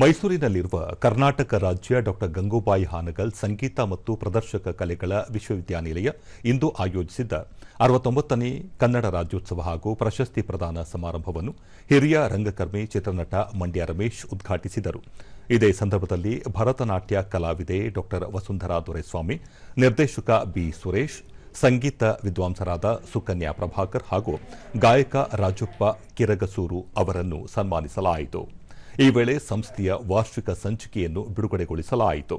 ಮೈಸೂರಿನಲ್ಲಿರುವ ಕರ್ನಾಟಕ ರಾಜ್ಯ ಡಾ. ಗಂಗೂಬಾಯಿ ಹಾನಗಲ್ ಸಂಗೀತ ಮತ್ತು ಪ್ರದರ್ಶಕ ಕಲೆಗಳ ವಿಶ್ವವಿದ್ಯಾನಿಲಯ ಇಂದು ಆಯೋಜಿಸಿದ್ದ ಅರವತ್ತೊಂಬತ್ತನೇ ಕನ್ನಡ ರಾಜ್ಯೋತ್ಸವ ಹಾಗೂ ಪ್ರಶಸ್ತಿ ಪ್ರದಾನ ಸಮಾರಂಭವನ್ನು ಹಿರಿಯ ರಂಗಕರ್ಮಿ, ಚಿತ್ರನಟ ಮಂಡ್ಯ ರಮೇಶ್ ಉದ್ಘಾಟಿಸಿದರು. ಇದೇ ಸಂದರ್ಭದಲ್ಲಿ ಭರತನಾಟ್ಯ ಕಲಾವಿದೆ ಡಾ. ವಸುಂಧರಾ ದೊರೆಸ್ವಾಮಿ, ನಿರ್ದೇಶಕ ಬಿ. ಸುರೇಶ್, ಸಂಗೀತ ವಿದ್ವಾಂಸರಾದ ಸುಕನ್ಯಾ ಪ್ರಭಾಕರ್ ಹಾಗೂ ಗಾಯಕ ರಾಜಪ್ಪ ಕಿರಗಸೂರು ಅವರನ್ನು ಸನ್ಮಾನಿಸಲಾಯಿತು. ಈ ವೇಳೆ ಸಂಸ್ಥೆಯ ವಾರ್ಷಿಕ ಸಂಚಿಕೆಯನ್ನು ಬಿಡುಗಡೆಗೊಳಿಸಲಾಯಿತು.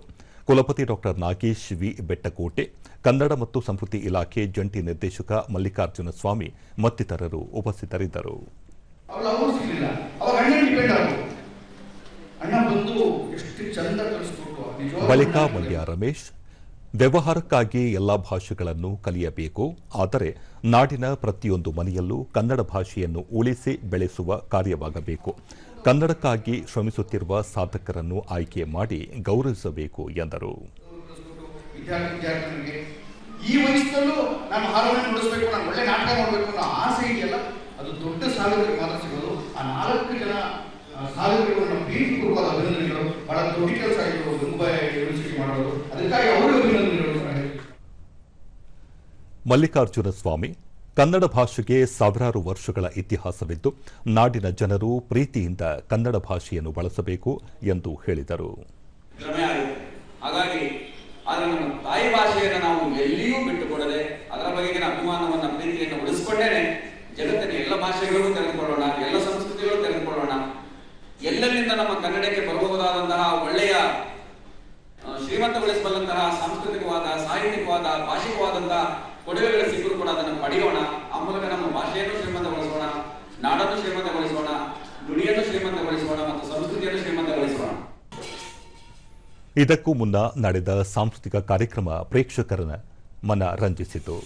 ಕುಲಪತಿ ಡಾಕ್ಟರ್ ನಾಗೇಶ್ ವಿ. ಬೆಟ್ಟಕೋಟೆ ಕನ್ನಡ ಮತ್ತು ಸಂಸ್ಕೃತಿ ಇಲಾಖೆ ಜಂಟಿ ನಿರ್ದೇಶಕ ಮಲ್ಲಿಕಾರ್ಜುನ ಸ್ವಾಮಿ ಮತ್ತಿತರರು ಉಪಸ್ಥಿತರಿದ್ದರು. ಬಳಿಕ ಮಂಡ್ಯ ರಮೇಶ್ ವ್ಯವಹಾರಕ್ಕಾಗಿ ಎಲ್ಲ ಭಾಷೆಗಳನ್ನು ಕಲಿಯಬೇಕು. ಆದರೆ ನಾಡಿನ ಪ್ರತಿಯೊಂದು ಮನೆಯಲ್ಲೂ ಕನ್ನಡ ಭಾಷೆಯನ್ನು ಉಳಿಸಿ ಬೆಳೆಸುವ ಕಾರ್ಯವಾಗಬೇಕು. ಕನ್ನಡಕ್ಕಾಗಿ ಶ್ರಮಿಸುತ್ತಿರುವ ಸಾಧಕರನ್ನು ಆಯ್ಕೆ ಮಾಡಿ ಗೌರವಿಸಬೇಕು, ಎಂದರು. ಈ ವಯಸ್ಸಲ್ಲೂ ನಾನು ಹಾರವನ್ನು ನುಡಿಸ್ಬೇಕು, ನಾನು ಒಳ್ಳೆ ನಾಟಕ ಮಾಡಬೇಕು ಅನ್ನೋ ಆಸೆ ಇದೆಯಲ್ಲ, ಅದು ದೊಡ್ಡ ಸಾಧಕರಿಗೆ ಮಾತ್ರ ಸಿಗೋದು. ಆ ನಾಲ್ಕು ಜನ ಸಾಧಕರು ನಮ್ಮ ಪ್ರೀತಿಪೂರ್ವಕವಾದ ಅಭಿನಂದನೆಗಳು. ಬಹಳ ದೊಡ್ಡ ಕೆಲಸ ಯೂನಿವರ್ಸಿಟಿ ಮಾಡೋದು. ಅದಕ್ಕಾಗಿ ಅವರು ಮಲ್ಲಿಕಾರ್ಜುನ ಸ್ವಾಮಿ ಕನ್ನಡ ಭಾಷೆಗೆ ಸಾವಿರಾರು ವರ್ಷಗಳ ಇತಿಹಾಸವಿದ್ದು ನಾಡಿನ ಜನರು ಪ್ರೀತಿಯಿಂದ ಕನ್ನಡ ಭಾಷೆಯನ್ನು ಬಳಸಬೇಕು ಎಂದು ಹೇಳಿದರು. ಹಾಗಾಗಿ ಆದರೆ ನಮ್ಮ ತಾಯಿ ಭಾಷೆಯನ್ನು ನಾವು ಎಲ್ಲಿಯೂ ಬಿಟ್ಟುಕೊಡದೆ ಅದರ ಬಗೆಗಿನ ಅಭಿಮಾನವನ್ನು ಪ್ರೀತಿಯನ್ನು ಉಳಿಸಿಕೊಂಡೇನೆ. ಜಗತ್ತಿನ ಎಲ್ಲ ಭಾಷೆಗಳನ್ನು ತೆಗೆದುಕೊಳ್ಳೋಣ ಎಲ್ಲ ಸಂಸ್ಕೃತಿಗಳು ತೆಗೆದುಕೊಳ್ಳೋಣ. ಎಲ್ಲರಿಂದ ನಮ್ಮ ಕನ್ನಡಕ್ಕೆ ಬರಬಹುದಾದಂತಹ ಶ್ರೀಮಂತಗೊಳಿಸಬಲ್ಲಂತಹ ಸಾಂಸ್ಕೃತಿಕವಾದ, ಸಾಹಿತ್ಯಿಕವಾದ, ಭಾಷಿಕವಾದಂತಹ ಕೊಡುಗೆಗಳು ಸಿಕ್ಕರೂ ಕೂಡ ಅದನ್ನು ಪಡೆಯೋಣ. ಆ ಮೂಲಕ ನಮ್ಮ ಭಾಷೆಯನ್ನು ಶ್ರೀಮಂತಗೊಳಿಸೋಣ, ನಾಡನ್ನು ಶ್ರೀಮಂತಗೊಳಿಸೋಣ, ನುಡಿಯನ್ನು ಶ್ರೀಮಂತಗೊಳಿಸೋಣ ಮತ್ತು ಸಂಸ್ಕೃತಿಯನ್ನು ಶ್ರೀಮಂತಗೊಳಿಸೋಣ. ಇದಕ್ಕೂ ಮುನ್ನ ನಡೆದ ಸಾಂಸ್ಕೃತಿಕ ಕಾರ್ಯಕ್ರಮ ಪ್ರೇಕ್ಷಕರನ್ನ ಮನ ರಂಜಿಸಿತು.